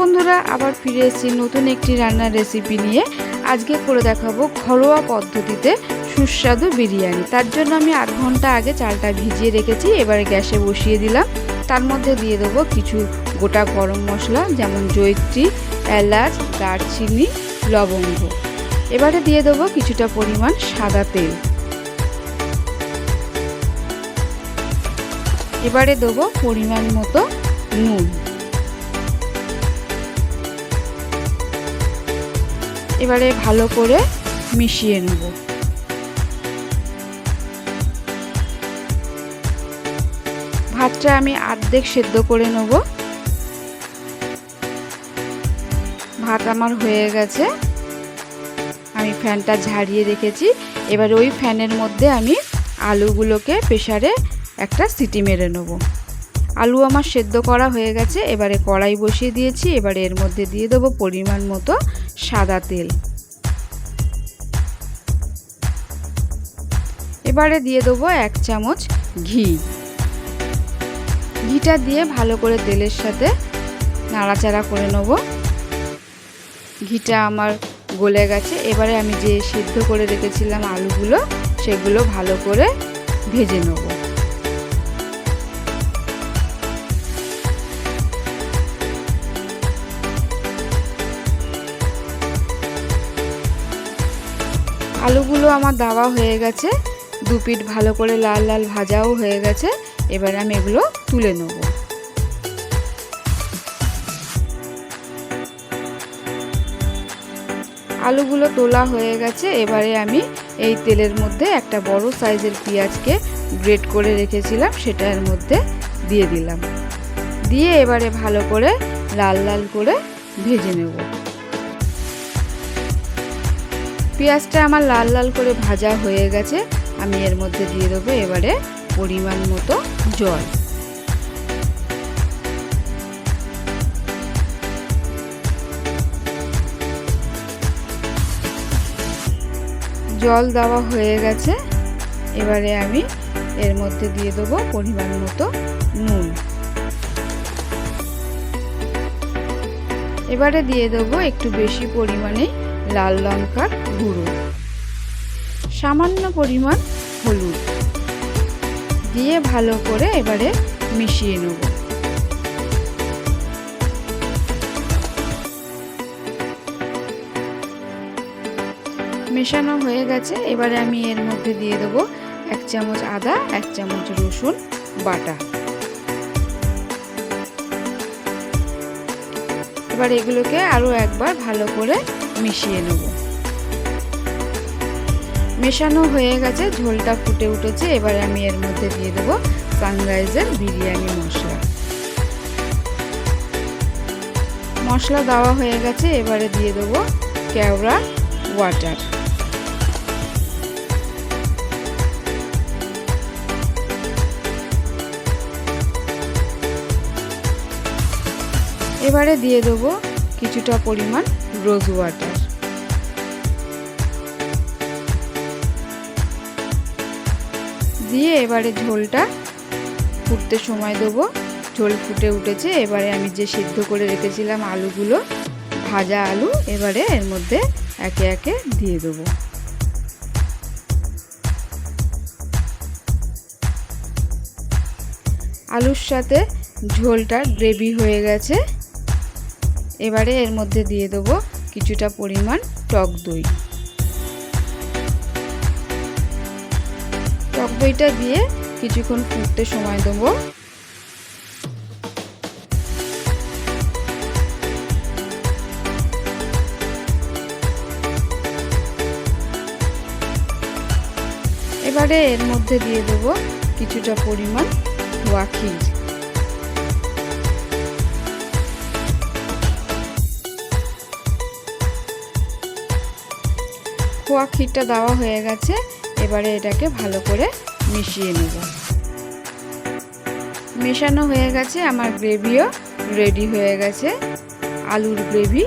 বন্ধুরা, আবার ফিরে এসেছি নতুন একটি রান্নার রেসিপি নিয়ে। আজকে করে দেখাবো ঘরোয়া পদ্ধতিতে সুস্বাদু বিরিয়ানি। তার জন্য আমি আধ ঘণ্টা আগে চালটা ভিজিয়ে রেখেছি, এবারে গ্যাসে বসিয়ে দিলাম। তার মধ্যে দিয়ে দেবো কিছু গোটা গরম মশলা, যেমন জৈত্রী এলাচ, দারচিনি, লবঙ্গ। এবারে দিয়ে দেবো কিছুটা পরিমাণ সাদা তেল। এবারে দেবো পরিমাণ মতো নুন। এবারে ভালো করে মিশিয়ে নেব। ভাতটা আমি আর্ধেক সেদ্ধ করে নেব। ভাত আমার হয়ে গেছে। আমি ফ্যানটা ঝাড়িয়ে রেখেছি। এবার ওই ফ্যানের মধ্যে আমি আলুগুলোকে প্রেশারে একটা সিটি মেরে নেব। আলু আমার সেদ্ধ করা হয়ে গেছে। এবারে কড়াই বসিয়ে দিয়েছি। এবারে এর মধ্যে দিয়ে দেবো পরিমাণ মতো সাদা তেল। এবারে দিয়ে দেবো এক চামচ ঘি। ঘিটা দিয়ে ভালো করে তেলের সাথে নাড়াচাড়া করে নেব। ঘিটা আমার গলে গেছে। এবারে আমি যে সিদ্ধ করে রেখেছিলাম আলুগুলো, সেগুলো ভালো করে ভেজে নেব। আলুগুলো আমার দাওয়া হয়ে গেছে। দু পিঠ ভালো করে লাল লাল ভাজাও হয়ে গেছে। এবার আমি এগুলো তুলে নেব। আলুগুলো তোলা হয়ে গেছে। এবারে আমি এই তেলের মধ্যে একটা বড় সাইজের পেঁয়াজকে গ্রেট করে রেখেছিলাম। সেটার মধ্যে দিয়ে দিলাম। দিয়ে এবারে ভালো করে লাল লাল করে ভেজে নেব। পেঁয়াজটা আমার লাল লাল করে ভাজা হয়ে গেছে। আমি এর মধ্যে দিয়ে দেবো এবারে পরিমাণ মতো জল। জল দেওয়া হয়ে গেছে। এবারে আমি এর মধ্যে দিয়ে দেবো পরিমাণ মতো নুন। এবারে দিয়ে দেবো একটু বেশি পরিমাণে লাল লঙ্কার গুঁড়ো। সামান্য পরিমাণ হলুদ। দিয়ে ভালো করে এবারে মিশিয়ে নেব। মেশানো হয়ে গেছে। এবারে আমি এর মধ্যে দিয়ে দেবো এক চামচ আদা, এক চামচ রসুন বাটা। এবার এগুলোকে আরও একবার ভালো করে মিশিয়ে নেব। মেশানো হয়ে গেছে, ঝোলটা ফুটে উঠেছে, এবারে আমি এর মধ্যে দিয়ে দেবো সানরাইজের বিরিয়ানি মশলা। মশলা দেওয়া হয়ে গেছে, এবারে দিয়ে দেবো কেওড়া ওয়াটার এবারে দিয়ে দেবো কিছুটা পরিমাণ রোজ ওয়াটার দিয়ে এবারে ঝোলটা ফুটতে সময় দেবো। ঝোল ফুটে উঠেছে, এবারে আমি যে সিদ্ধ করে রেখেছিলাম আলুগুলো, ভাজা আলু, এবারে এর মধ্যে একে একে দিয়ে দেবো। আলুর সাথে ঝোলটা গ্রেভি হয়ে গেছে। এবারে এর মধ্যে দিয়ে দেবো কিছুটা পরিমাণ টক দই। দইটা দিয়ে কিছুক্ষণ ফুটতে সময় দেবো। এবারে এর মধ্যে দিয়ে দেবো কিছুটা পরিমাণ ধোয়া ক্ষীর খোয়া ক্ষীরটা দেওয়া হয়ে গেছে, এবারে এটাকে ভালো করে মিশিয়ে নেব। মেশানো হয়ে গেছে আমার গ্রেভিও রেডি হয়ে গেছে আলুর গ্রেভি।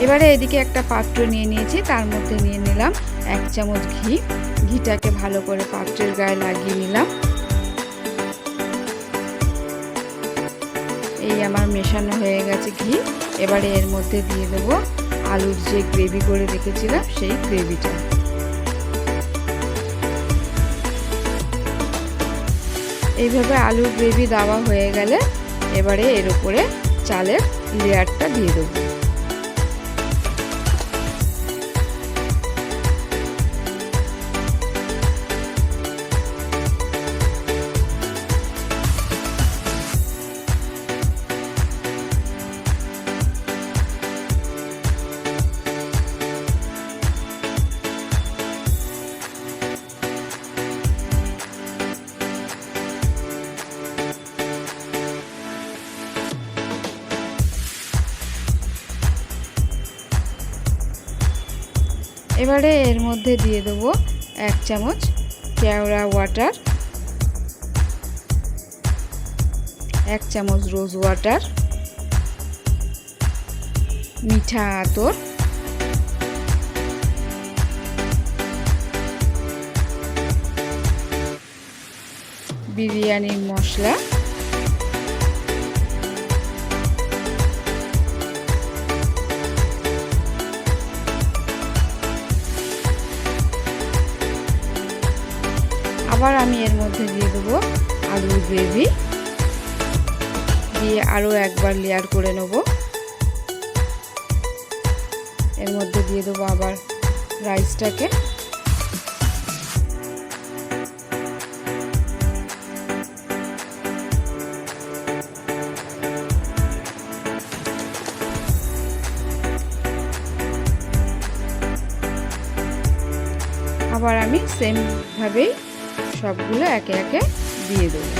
এবারে এদিকে একটা পাত্র নিয়ে নিয়েছি, তার মধ্যে নিয়ে নিলাম এক চামচ ঘি। ঘিটাকে ভালো করে পাত্রের গায়ে লাগিয়ে নিলাম। এই আমার মেশানো হয়ে গেছে ঘি। এবারে এর মধ্যে দিয়ে দেবো আলুর যে গ্রেভি করে রেখেছিলাম, সেই গ্রেভিটা। এইভাবে আলুর গ্রেভি দেওয়া হয়ে গেলে এবারে এর উপরে চালের লেয়ারটা দিয়ে দেবো। এবারে এর মধ্যে দিয়ে দেবো এক চামচ কেওড়া ওয়াটার, এক চামচ রোজ ওয়াটার, মিঠা আতর, বিরিয়ানির মশলা আবার আমি এর মধ্যে দিয়ে দেবো আলুর গ্রেভি। দিয়ে আরও একবার লেয়ার করে নেব। এর মধ্যে দিয়ে দেবো আবার রাইসটাকে আবার আমি সেমভাবেই সবগুলো একে একে দিয়ে দেবো।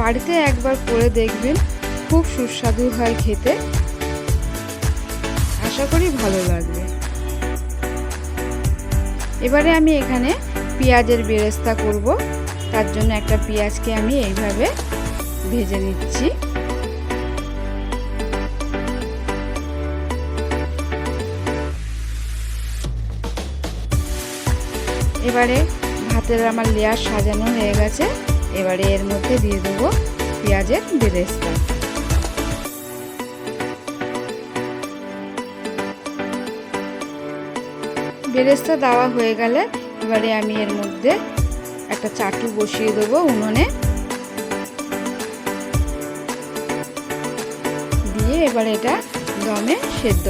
বাড়িতে একবার করে দেখবেন, খুব সুস্বাদু হয় খেতে। আশা করি ভালো লাগবে। এবারে আমি এখানে পেঁয়াজের বেরেস্তা করব। তার জন্য একটা পেঁয়াজকে আমি এইভাবে ভেজে নিচ্ছি। এবারে ভাতের আমার লেয়ার সাজানো হয়ে গেছে। এবারে এর মধ্যে দিয়ে দেবো পেঁয়াজের বেরেস্তা। বেরেস্তা দেওয়া হয়ে গেলে এবারে আমি এর মধ্যে একটা চাটু বসিয়ে দেবো উনুনে। দিয়ে এবারে এটা দমে সেদ্ধ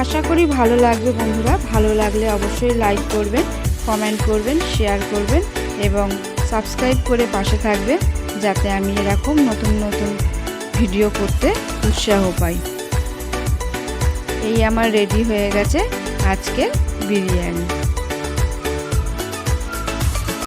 আশা করি ভালো লাগবে বন্ধুরা। ভালো লাগলে অবশ্যই লাইক করবেন কমেন্ট করবেন শেয়ার করবেন এবং সাবস্ক্রাইব করে পাশে থাকবেন যাতে আমি এরকম নতুন নতুন ভিডিও করতে উৎসাহ পাই। এই আমার রেডি হয়ে গেছে আজকে বিরিয়ানি।